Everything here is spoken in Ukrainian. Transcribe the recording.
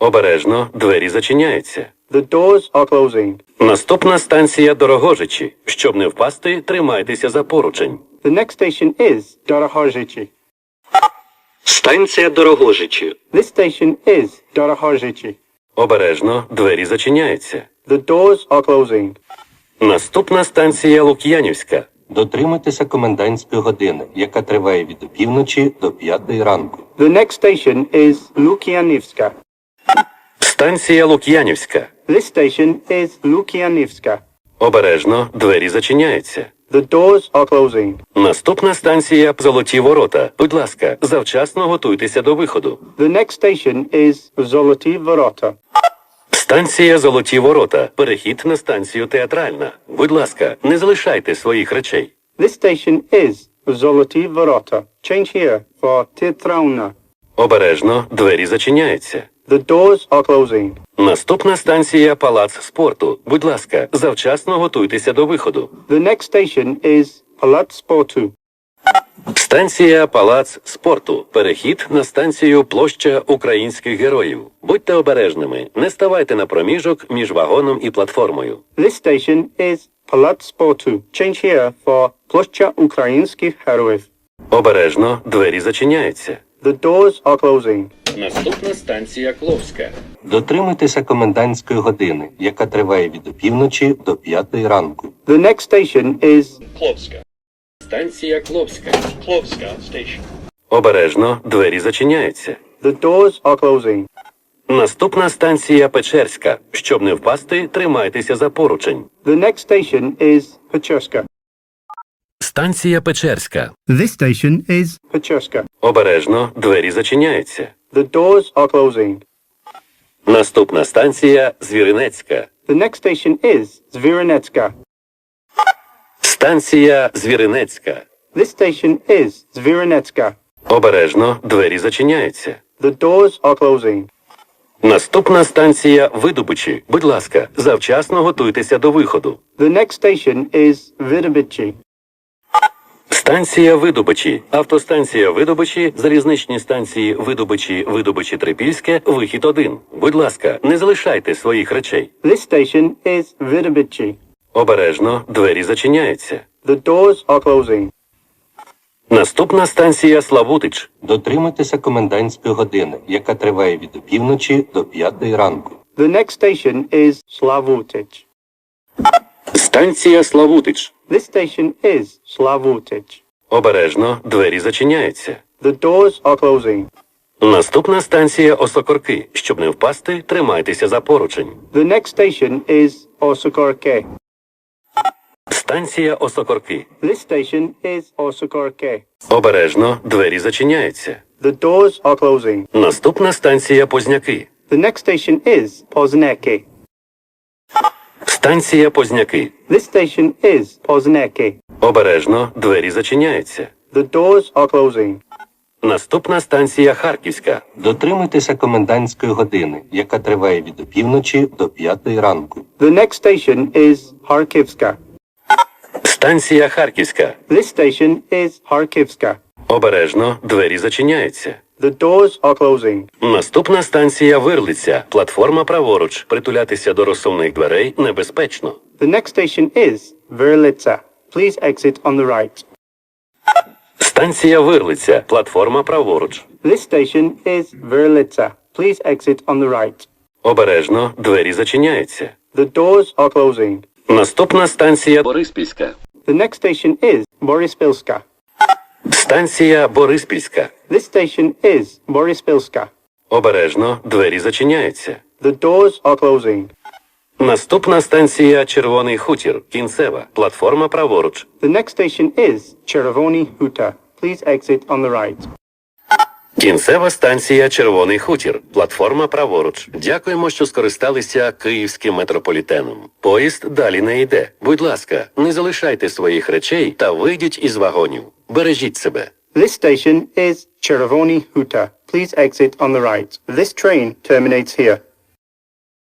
Обережно, двері зачиняються. The doors are closing. Наступна станція Дорогожичі. Щоб не впасти, тримайтеся за поручень. The next station is Dorohozhichi. Станція Дорогожичі. This station is Dorohozhichi. Обережно, двері зачиняються. The doors are closing. Наступна станція Лук'янівська. Дотримуйтеся комендантської години, яка триває від опівночі до п'ятої ранку. The next station is Lukyanivska. Станція Лук'янівська. This station is Lukyanivska. Обережно, двері зачиняються. The doors are closing. Наступна станція Золоті Ворота. Будь ласка, завчасно готуйтеся до виходу. The next station is Zoloty Vorota. Станція Золоті Ворота. Перехід на станцію театральна. Будь ласка, не залишайте своїх речей. This station is Zoloty Vorota. Change here for Titrauna. Обережно, двері зачиняються. The doors are closing. Наступна станція Палац спорту. Будь ласка, завчасно готуйтеся до виходу. The next station is Palat Sportu. Станція Палац спорту. Перехід на станцію Площа українських героїв. Будьте обережними, не ставайте на проміжок між вагоном і платформою. This station is Palat Sportu. Change here for Ploshcha Ukrainskih Heroiv. Обережно, двері зачиняються. The doors are closing. Наступна станція Кловська. Дотримуйтеся комендантської години, яка триває від опівночі до п'ятої ранку. The next station is Klovska. Станція Кловська. Klovska station. Обережно, двері зачиняються. the doors are closing. Наступна станція Печерська. Щоб не впасти, тримайтеся за поручень. The next station is Pechurska. Станція Печерська. This station is Pechurska. Обережно, двері зачиняються. The doors are closing. Наступна станція Звіринецька. The next station is Zvironetska. Станція Звіринецька. This station is Zvironetska. Обережно, двері зачиняються. The doors are closing. Наступна станція Видобичі. Будь ласка, завчасно готуйтеся до виходу. The next station is Vidabichi. Станція Видобичі. Автостанція Видобичі, залізничні станції Видобичі, Видобичі Трипільське, вихід 1. Будь ласка, не залишайте своїх речей. This station is Vidabichi. Обережно, двері зачиняються. The doors are closing. Наступна станція Славутич. Дотримуйтеся комендантської години, яка триває від опівночі до п'ятої ранку. The next station is Slavutich. Станція Славутич. This station is Slavutich. Обережно, двері зачиняються. The doors are closing. Наступна станція Осокорки. Щоб не впасти, тримайтеся за поручень. The next station is Osokorke. Станція Осокорки. This station is Osokorke. Обережно, двері зачиняються. The doors are closing. Наступна станція Позняки. The next station is Pozneke. Станція Позняки. This station is Pozneke. Обережно, двері зачиняються. The doors are closing. Наступна станція Харківська. Дотримуйтеся комендантської години, яка триває від опівночі до п'ятої ранку. The next station is Harkivska. Станція Харківська. This station is Harkivska. Обережно, двері зачиняються. The doors are closing. Наступна станція Вирлиця. Платформа праворуч. Притулятися до розсувних дверей небезпечно. The next station is Verlitsa. Please exit on the right. Станція Вирлиця. Платформа праворуч. This station is Verlitsa. Please exit on the right. Обережно, двері зачиняються. The doors are closing. Наступна станція Бориспільська. The next station is Borispilska. Станція Бориспільська. This station is Borispilska. Обережно, двері зачиняються. The doors are closing. Наступна станція Червоний хутір. Кінцева. Платформа праворуч. The next station is Chervoni Huta. Please exit on the right. Кінцева станція Червоний хутір. Платформа праворуч. Дякуємо, що скористалися київським метрополітеном. Поїзд далі не йде. Будь ласка, не залишайте своїх речей та вийдіть із вагонів. Бережіть себе. This station is Chervoni Huta. Please exit on the right. This train terminates here.